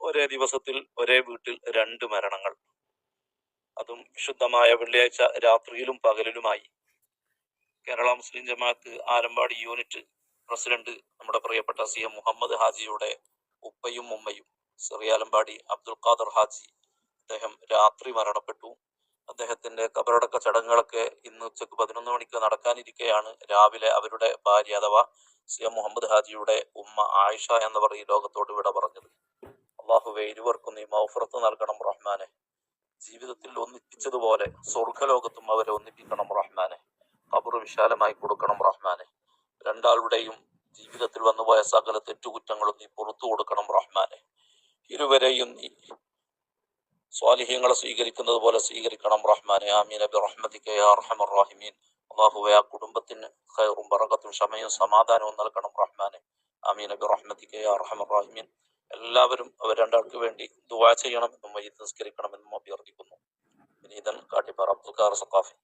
ഒരേ ദിവസത്തിൽ ഒരേ വീട്ടിൽ രണ്ട് മരണങ്ങൾ. അതും വിശുദ്ധമായ വെള്ളിയാഴ്ച രാത്രിയിലും പകലിലുമായി. കേരള മുസ്ലിം ജമാഅത്ത് ആലമ്പാടി യൂണിറ്റ് പ്രസിഡന്റ് നമ്മുടെ പ്രിയപ്പെട്ട സി എം മുഹമ്മദ് ഹാജിയുടെ ഉപ്പയും ഉമ്മയും ചെറിയാലമ്പാടി അബ്ദുൽ ഖാദർ ഹാജി അദ്ദേഹം രാത്രി മരണപ്പെട്ടു. അദ്ദേഹത്തിന്റെ കബറടക്ക ചടങ്ങുകളൊക്കെ ഇന്ന് ഉച്ചയ്ക്ക് പതിനൊന്ന് മണിക്ക് നടക്കാനിരിക്കെയാണ്. രാവിലെ അവരുടെ ഭാര്യ അഥവാ സി മുഹമ്മദ് ഹാജിയുടെ ഉമ്മ ആയിഷ എന്നവർ ഈ ലോകത്തോട് വിട പറഞ്ഞത്. അള്ളാഹുവെ ഇരുവർക്കും നീ മൗഫറത്ത് നൽകണം റഹ്മാനെ. ജീവിതത്തിൽ ഒന്നിപ്പിച്ചതുപോലെ സ്വർഗലോകത്തും അവരെ ഒന്നിപ്പിക്കണം റഹ്മാനെ. കബർ വിശാലമായി കൊടുക്കണം റഹ്മാനെ. രണ്ടാളുടെയും ജീവിതത്തിൽ വന്നുപോയ സകല തെറ്റുകുറ്റങ്ങളും നീ പുറത്തു കൊടുക്കണം റഹ്മാനെ. ഇരുവരെയും നീ സ്വാലിഹ്യങ്ങളെ സ്വീകരിക്കുന്നത് പോലെ സ്വീകരിക്കണം റഹ്മാനെ. ആമീൻ. അബി റഹ്മതിക യാ അർഹമർ റഹീമീൻ. അള്ളാഹുവെ ആ കുടുംബത്തിന് ഖൈറും ബറകത്തും ക്ഷമയും സമാധാനവും നൽകണം റഹ്മാനെ. അമീൻ അബി റഹ്മത്തിക്ക് അർഹമർ എല്ലാവരും അവർ രണ്ടാൾക്ക് വേണ്ടി ദുവാ ചെയ്യണമെന്നും വൈദ്യ നിസ്കരിക്കണമെന്നും അഭ്യർത്ഥിക്കുന്നു. വിനീതൻ കാട്ടിപ്പാറ. അബ്ദുൽ ഖാർ സഖാഫി.